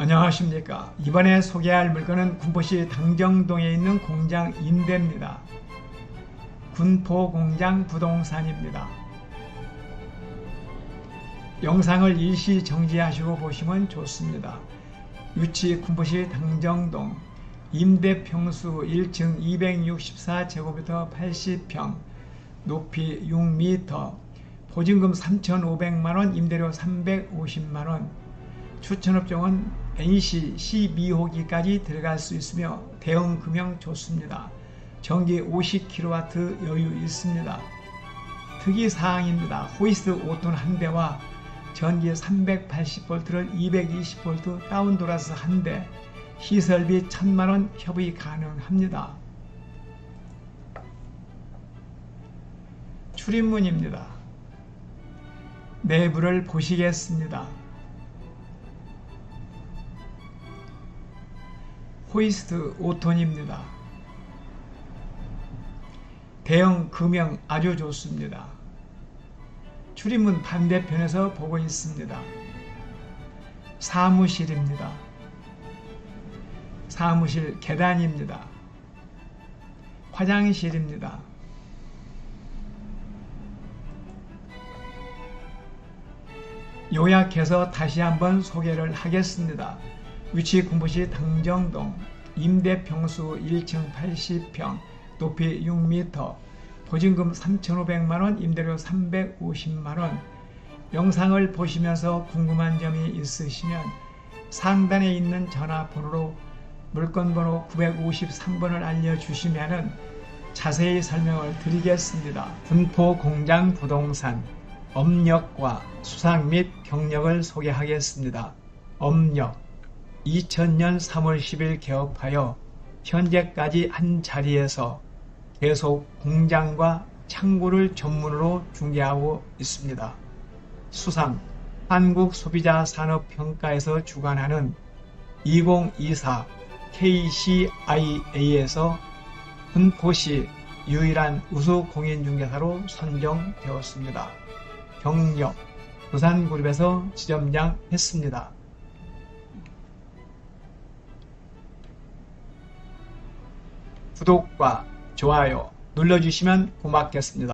안녕하십니까. 이번에 소개할 물건은 군포시 당정동에 있는 공장 임대입니다. 군포공장 부동산입니다. 영상을 일시 정지하시고 보시면 좋습니다. 위치 군포시 당정동 임대 평수 1층 264제곱미터 80평 높이 6m 보증금 3,500만원 임대료 350만원 추천업종은 NC 12호기까지 들어갈 수 있으며 대형 금형 좋습니다. 전기 50kW 여유 있습니다. 특이 사항입니다. 호이스 5톤 한 대와 전기 380V를 220V 다운돌아서 한 대, 시설비 1000만원 협의 가능합니다. 출입문입니다. 내부를 보시겠습니다. 호이스트 5톤입니다. 대형 금형 아주 좋습니다. 출입문 반대편에서 보고 있습니다. 사무실입니다. 사무실 계단입니다. 화장실입니다. 요약해서 다시 한번 소개를 하겠습니다. 위치 군포시 당정동 임대 평수 1층 80평 높이 6m 보증금 3,500만원 임대료 350만원 영상을 보시면서 궁금한 점이 있으시면 상단에 있는 전화번호로 물건번호 953번을 알려주시면 자세히 설명을 드리겠습니다. 군포 공장 부동산 업력과 수상 및 경력을 소개하겠습니다. 업력 2000년 3월 10일 개업하여 현재까지 한 자리에서 계속 공장과 창고를 전문으로 중개하고 있습니다. 수상 한국소비자산업평가에서 주관하는 2024 KCIA에서 군포시 유일한 우수 공인중개사로 선정되었습니다. 경력 부산그룹에서 지점장 했습니다. 구독과 좋아요 눌러주시면 고맙겠습니다.